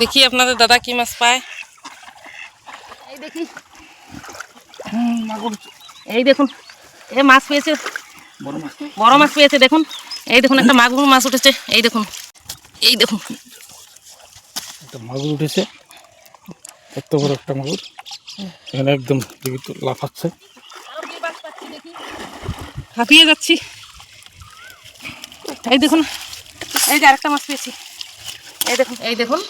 দেখি আপনাদের দাদা কি মাছ পায়। এই দেখি। মাগুর। এই দেখুন এ মাছ পেয়েছে। বড় মাছ বড় মাছ পেয়েছে দেখুন। এই দেখুন একটা মাগুর মাছ উঠেছে। এই দেখুন এই দেখুন। মাগুর উঠেছে। এত বড় একটা মাগুর। এখানে একদম লাফাচ্ছে। হাঁপিয়ে যাচ্ছি। এই দেখুন এই যে আরেকটা মাছ পেয়েছি। এই দেখুন এই দেখুন।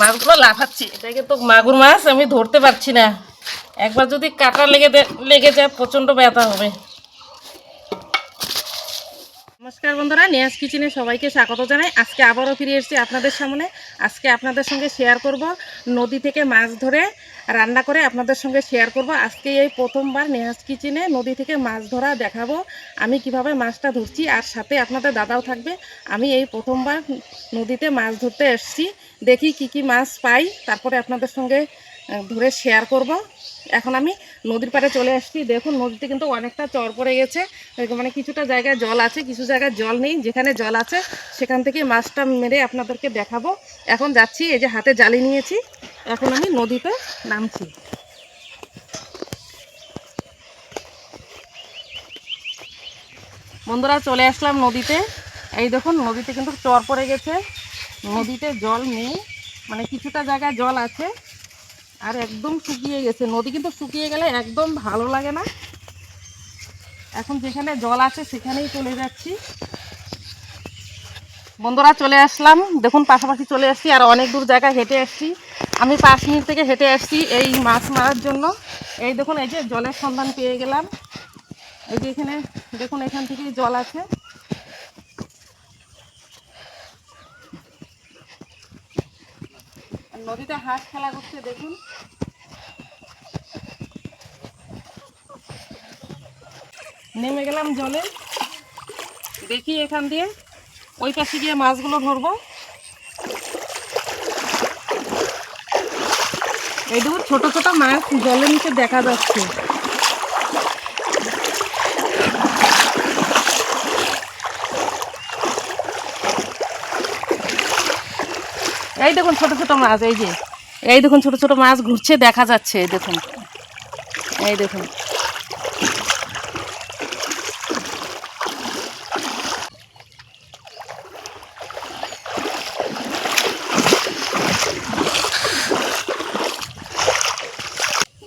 মাছগুলো লাফাচ্ছি। এটাকে তো মাগুর মাছ, আমি ধরতে পারছি না। একবার যদি কাটা লেগে লেগে যায়, প্রচণ্ড ব্যথা হবে। নমস্কার বন্ধুরা নিয়াজ কিচেনে সবাইকে স্বাগত জানাই। আজকে আবারও ফিরে এসেছি আপনাদের সামনে। আজকে আপনাদের সঙ্গে শেয়ার করব নদী থেকে মাছ ধরে রান্না করে আপনাদের সঙ্গে শেয়ার করব। আজকে এই প্রথমবার নেহাজ কিচেনে নদী থেকে মাছ ধরা দেখাবো, আমি কীভাবে মাছটা ধরছি, আর সাথে আপনাদের দাদাও থাকবে। আমি এই প্রথমবার নদীতে মাছ ধরতে এসেছি। দেখি কি কি মাছ পাই, তারপরে আপনাদের সঙ্গে ধরে শেয়ার করব। এখন আমি নদীর পাড়ে চলে আসছি। দেখুন, নদীতে কিন্তু অনেকটা চর পড়ে গেছে। মানে কিছুটা জায়গায় জল আছে, কিছু জায়গায় জল নেই। যেখানে জল আছে, সেখান থেকে মাছটা মেরে আপনাদেরকে দেখাবো। এখন যাচ্ছি, এই যে হাতে জালি নিয়েছি। এখন আমি নদীতে নামছি। বন্ধুরা, চলে আসলাম নদীতে। এই দেখুন, নদীতে কিন্তু চর পড়ে গেছে। নদীতে জল নেই মানে কিছুটা জায়গায় জল আছে, আর একদম শুকিয়ে গেছে। নদী কিন্তু শুকিয়ে গেলে একদম ভালো লাগে না। এখন যেখানে জল আছে সেখানেই চলে যাচ্ছি। বন্ধুরা, চলে আসলাম। দেখুন, পাশাপাশি চলে আসছি আর অনেক দূর জায়গায় হেঁটে আসছি। আমি পাঁচ মিনিট থেকে হেঁটে আসছি এই মাছ মারার জন্য। এই দেখুন, এই যে জলের সন্ধান পেয়ে গেলাম। এই যে এখানে, দেখুন, এখান থেকেই জল আছে। নদীতে হাঁস খেলা করছে, দেখুন। নেমে গেলাম জলে। দেখি এখান দিয়ে, ওই পাশে গিয়ে মাছগুলো ধরবো। এই দেখুন, ছোট ছোট মাছ জলের নিচে দেখা যাচ্ছে। এই দেখুন ছোট ছোট মাছ, এই যে। এই দেখুন ছোট ছোট মাছ ঘুরছে, দেখা যাচ্ছে, এই দেখুন। এই দেখুন।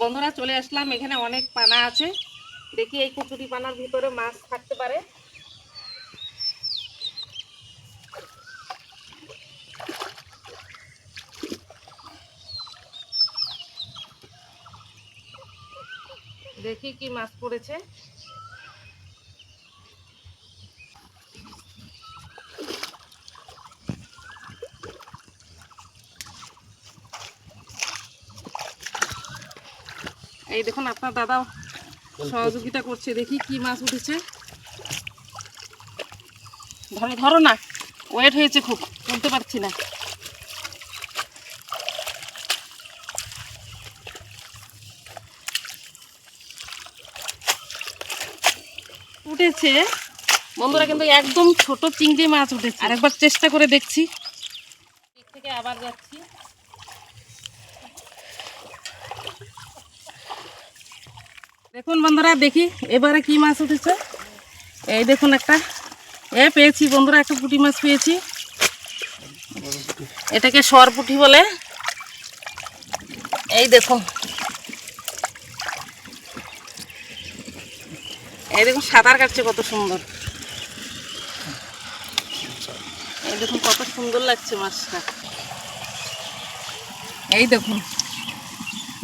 বন্ধুরা চলে আসলাম, এখানে অনেক পানা আছে। দেখি এই কুচুরি পানার ভিতরে মাছ থাকতে পারে। দেখি কি মাছ পড়েছে। এই দেখুন, আপনার দাদাও সহযোগিতা করছে। দেখি কি মাছ উঠেছে। ধরো ধরো না। ওয়েট হয়েছে খুব তুলতে পারছি না। উঠেছে। বন্ধুরা কিন্তু একদম ছোট চিংড়ি মাছ উঠেছে। আরেকবার চেষ্টা করে দেখছি। দিক থেকে আবার যাচ্ছি। দেখুন বন্ধুরা, দেখি এবারে কি মাছ উঠেছে। এই দেখুন একটা। এ পেয়েছি বন্ধুরা, একটা পুঁটি মাছ পেয়েছি। এটাকে সর পুঁটি বলে। এই দেখুন। এই দেখুন সাঁতার কাটছে কত সুন্দর। এই দেখুন কত সুন্দর লাগছে মাছটা। এই দেখুন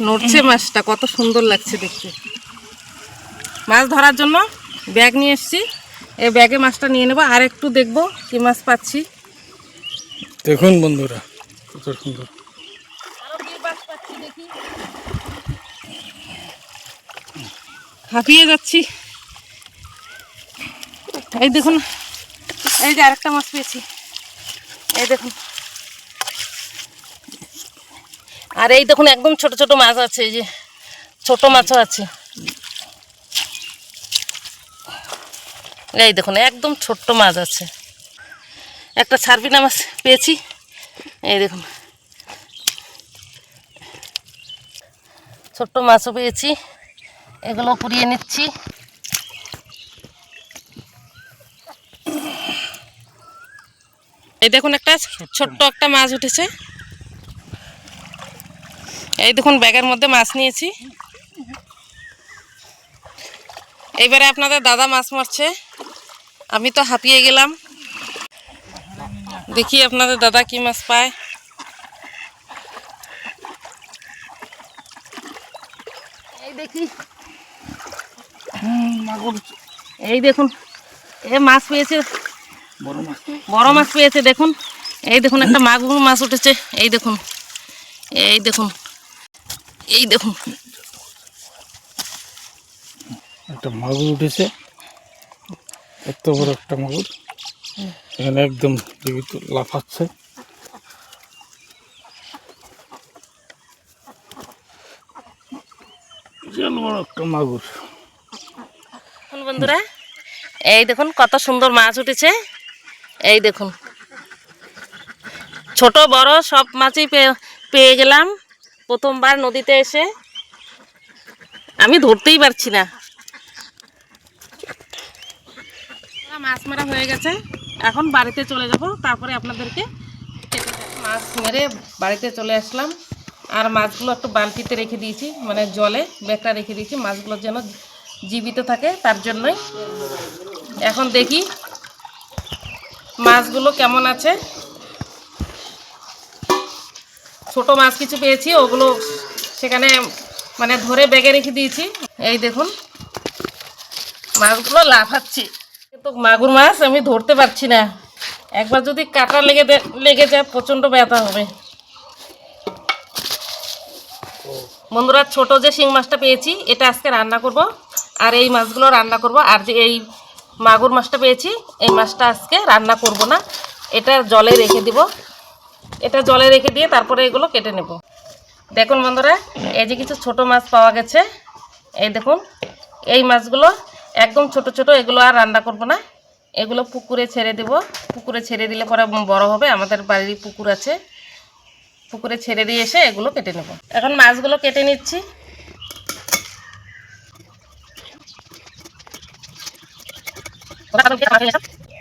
নড়ছে মাছটা কত সুন্দর লাগছে দেখতে। মাছ ধরার জন্য ব্যাগ নিয়ে এসেছি। এই ব্যাগে মাছটা নিয়ে নেব আর একটু দেখব কি মাছ পাচ্ছি। দেখুন বন্ধুরা কত সুন্দর। হাঁপিয়ে যাচ্ছি। এই দেখুন, এই যে আরেকটা মাছ পেয়েছি। এই দেখুন। আর এই দেখুন, একদম ছোট ছোট মাছ আছে, এই যে ছোট মাছও আছে। এই দেখুন, একদম ছোট্ট মাছ আছে। একটা সার্বিনা মাছ পেয়েছি। এই দেখুন। ছোট্ট মাছও পেয়েছি। এগুলো পুড়িয়ে নিচ্ছি। এই দেখুন একটা ছোট্ট। একটা মাছ উঠেছে। এই দেখুন ব্যাগের মধ্যে মাছ নিয়েছি। এইবারে আপনাদের দাদা মাছ মারছে। আমি তো হাঁপিয়ে গেলাম। দেখি আপনাদের দাদা কি মাছ পায়। এই দেখি। এই দেখুন এ মাছ পেয়েছে। বড় মাছ বড় মাছ পেয়েছে দেখুন। এই দেখুন একটা মাগুর মাছ উঠেছে। এই দেখুন এই দেখুন এই দেখুন। একটা মাগুর উঠেছে। এত বড় একটা মাগুর। এখানে একদম দেখি তো লাফাচ্ছে বড় একটা মাগুর। বন্ধুরা এই দেখুন কত সুন্দর মাছ উঠেছে। এই দেখুন। ছোট, বড়, সব মাছই পেয়ে গেলাম। প্রথমবার নদীতে এসে। আমি ধরতেই পারছি না। মাছ মারা হয়ে গেছে। এখন বাড়িতে চলে যাব। তারপরে আপনাদেরকে মাছ মেরে বাড়িতে চলে আসলাম। আর মাছগুলো একটু বালতিতে রেখে দিয়েছি। মানে জলে ব্যাগটা রেখে দিয়েছি। মাছগুলো যেন জীবিত থাকে, তার জন্যই। এখন দেখি মাছগুলো কেমন আছে? ছোট মাছ কিছু পেয়েছি, ওগুলো সেখানে মানে ধরে ব্যাগে রেখে দিয়েছি। এই দেখুন, মাছগুলো লাফাচ্ছি। কিন্তু মাগুর মাছ, আমি ধরতে পারছি না। একবার যদি কাটা লেগে লেগে যায়, প্রচণ্ড ব্যথা হবে। বন্ধুরা, ছোট যে শিং মাছটা পেয়েছি, এটা আজকে রান্না করব। আর এই মাছগুলো রান্না করব। আর যে এই মাগুর মাছটা পেয়েছি, এই মাছটা আজকে রান্না করব না। এটা জলে রেখে দিব। এটা জলে রেখে দিয়ে তারপরে এগুলো কেটে নেব। দেখুন বন্ধুরা, এই যে কিছু ছোট মাছ পাওয়া গেছে। এই দেখুন, এই মাছগুলো একদম ছোট ছোট, এগুলো আর রান্না করব না। এগুলো পুকুরে ছেড়ে দেব। পুকুরে ছেড়ে দিলে পরে বড় হবে, আমাদের বাড়ির পুকুর আছে। পুকুরে ছেড়ে দিয়ে এসে এগুলো কেটে নেব। এখন মাছগুলো কেটে নিচ্ছি।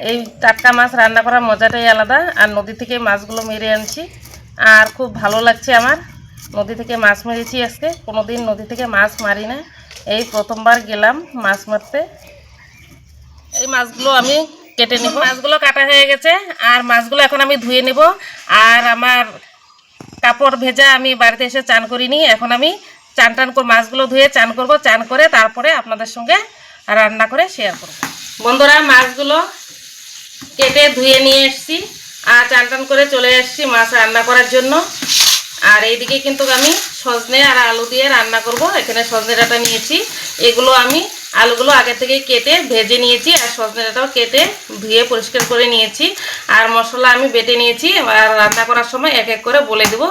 এই টাটকা মাছ রান্না করার মজাটাই আলাদা, আর নদী থেকে মাছগুলো মেরে আনছি। আর খুব ভালো লাগছে আমার। নদী থেকে মাছ মেরেছি আজকে। কোনোদিন নদী থেকে মাছ মারি না। এই প্রথমবার গেলাম মাছ মারতে। এই মাছগুলো আমি কেটে নেব। মাছগুলো কাটা হয়ে গেছে, আর মাছগুলো এখন আমি ধুয়ে নেব। আর আমার কাপড় ভেজা আমি বাড়িতে এসে চান করিনি। এখন আমি চান টান করে, মাছগুলো ধুয়ে চান করব। চান করে তারপরে আপনাদের সঙ্গে রান্না করে শেয়ার করব। বন্ধুরা, মাছগুলো কেটে ধুয়ে নিয়ে এসেছি আর চান টান করে চলে এসেছি মাছ রান্না করার জন্য। আর এইদিকে কিন্তু আমি সজনে আর আলু দিয়ে রান্না করব। এখানে সজনে ডাঁটা নিয়েছি। এগুলো আমি আলুগুলো আগে থেকে কেটে ভেজে নিয়েছি আর সজনে ডাঁটাও কেটে ধুয়ে পরিষ্কার করে নিয়েছি। আর মশলা আমি বেটে নিয়েছি। আর রান্না করার সময় এক এক করে বলে দেব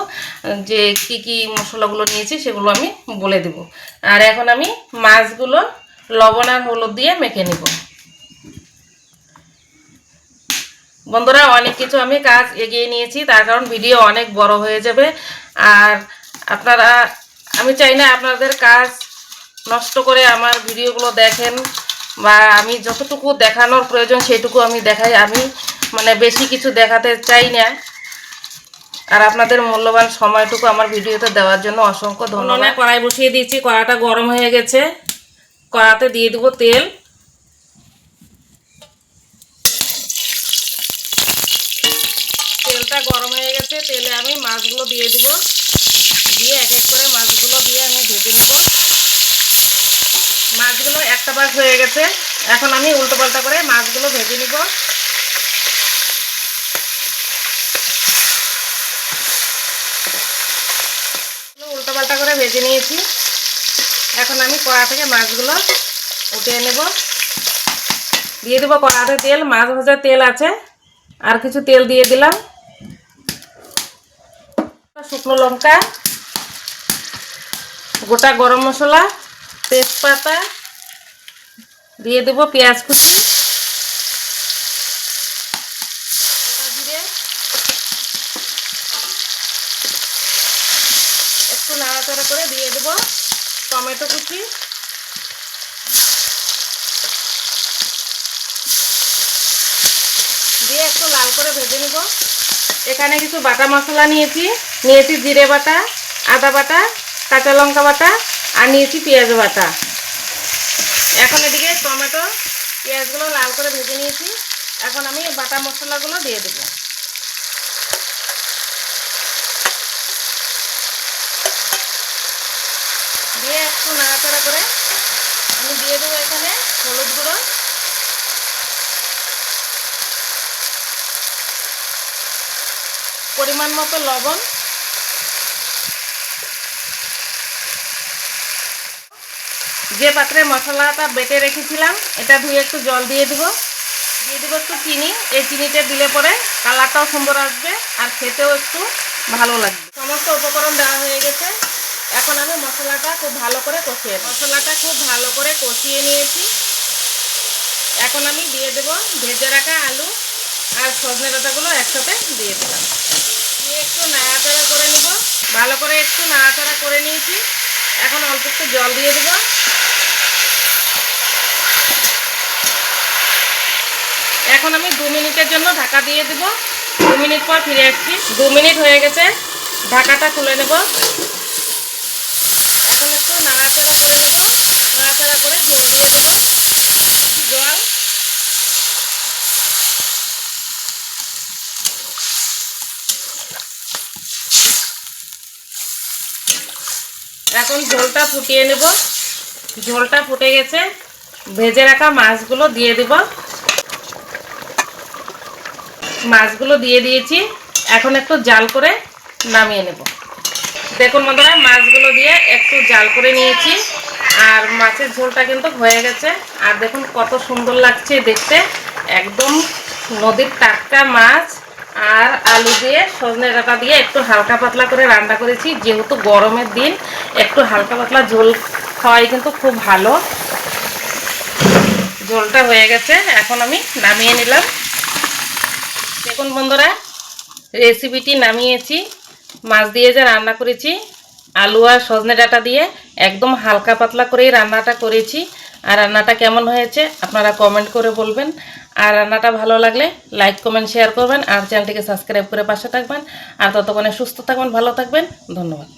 যে কি কি মশলাগুলো নিয়েছি সেগুলো আমি বলে দেব। আর এখন আমি মাছগুলো লবণ আর হলুদ দিয়ে মেখে নেব। বন্ধুরা, অনেক কিছু আমি কাজ এগিয়ে নিয়েছি, তার কারণ ভিডিও অনেক বড় হয়ে যাবে। আর আপনারা, আমি চাই না আপনাদের কাজ নষ্ট করে আমার ভিডিওগুলো দেখেন, বা আমি যতটুকু দেখানোর প্রয়োজন সেটুকু আমি দেখাই। আমি মানে বেশি কিছু দেখাতে চাই না। আর আপনাদের মূল্যবান সময়টুকু আমার ভিডিওতে দেওয়ার জন্য অসংখ্য ধন্যবাদ। কড়াই বসিয়ে দিয়েছি, কড়াটা গরম হয়ে গেছে। কড়াতে দিয়ে দেবো তেল। তেলটা গরম হয়ে গেছে, তেলে আমি মাছগুলো দিয়ে দিব। দিয়ে এক এক করে মাছগুলো দিয়ে আমি ভেজে নেব। মাছগুলো একটা ভাগ হয়ে গেছে। এখন আমি উল্টো পাল্টা করে মাছগুলো ভেজে নিব। উল্টো পাল্টা করে ভেজে নিয়েছি। এখন আমি কড়া থেকে মাছগুলো উঠিয়ে নেব। দিয়ে দেবো কড়াতে তেল, মাছ ভাজার তেল আছে। আর কিছু তেল দিয়ে দিলাম। শুকনো লঙ্কা, গোটা গরম মশলা, তেজপাতা, দিয়ে দেবো পেঁয়াজ কুচি জিরে নাড়াচাড়া করে দিয়ে দেবো টমেটো কুচি। দিয়ে একটু লাল করে ভেজে নেব। এখানে কিছু বাটা মশলা নিয়েছি। নিয়েছি জিরে বাটা, আদা বাটা, কাঁচা লঙ্কা বাটা, আর নিয়েছি পেঁয়াজ বাটা। এখন এদিকে টমেটো, পেঁয়াজগুলো লাল করে ভেজে নিয়েছি। এখন আমি বাটা মশলাগুলো দিয়ে দেবো। দিয়ে একটু নাড়াচাড়া করে আমি দিয়ে দেবো এখানে হলুদ গুঁড়ো। পরিমাণ মতো লবণ। যে পাত্রে মশলাটা বেটে রেখেছিলাম, এটা ধুয়ে একটু জল দিয়ে দিব। দিয়ে দেবো একটু চিনি। এই চিনিটা দিলে পরে কালারটাও সুন্দর আসবে আর খেতেও একটু ভালো লাগবে। সমস্ত উপকরণ দেওয়া হয়ে গেছে। এখন আমি মশলাটা খুব ভালো করে কষিয়ে মশলাটা খুব ভালো করে কষিয়ে নিয়েছি। এখন আমি দিয়ে দেব ভেজে রাখা আলু। সজনে ডাঁটাগুলো একসাথে দিয়ে দিলাম। দিয়ে একটু নাড়াচাড়া করে নেব। ভালো করে একটু নাড়াচাড়া করে নিয়েছি। এখন অল্প একটু জল দিয়ে দেবো। এখন আমি দু মিনিটের জন্য ঢাকা দিয়ে দেব। দু মিনিট পর ফিরে আসছি। দু মিনিট হয়ে গেছে। ঢাকাটা তুলে নেব এখন একটু নাড়াচাড়া করে নেব নাড়াচাড়া করে জল দিয়ে দেবো জল এখন ঝোলটা ফুটিয়ে নেব। ঝোলটা ফুটে গেছে। ভেজে রাখা মাছগুলো দিয়ে দেব। মাছগুলো দিয়ে দিয়েছি। এখন একটু জাল করে নামিয়ে নেব। দেখুন বন্ধুরা, মাছগুলো দিয়ে একটু জাল করে নিয়েছি। আর মাছের ঝোলটা কিন্তু হয়ে গেছে। আর দেখুন কত সুন্দর লাগছে দেখতে। একদম নদীর টাটকা মাছ। আর আলু দিয়ে সজনে ডাঁটা দিয়ে একটু হালকা পাতলা করে রান্না করেছি। যেহেতু গরমের দিন, একটু হালকা পাতলা ঝোল খাওয়াই কিন্তু খুব ভালো। ঝোলটা হয়ে গেছে, এখন আমি নামিয়ে নিলাম। দেখুন বন্ধুরা রেসিপিটি নামিয়েছি। মাছ দিয়ে যে রান্না করেছি, আলু আর সজনে ডাঁটা দিয়ে একদম হালকা পাতলা করেই রান্নাটা করেছি। আর রান্নাটা কেমন হয়েছে, আপনারা কমেন্ট করে বলবেন। আর রান্নাটা ভালো লাগলে লাইক কমেন্ট শেয়ার করবেন আর চ্যানেলটিকে সাবস্ক্রাইব করে পাশে থাকবেন। আর ততক্ষণে সুস্থ থাকবেন, ভালো থাকবেন। ধন্যবাদ।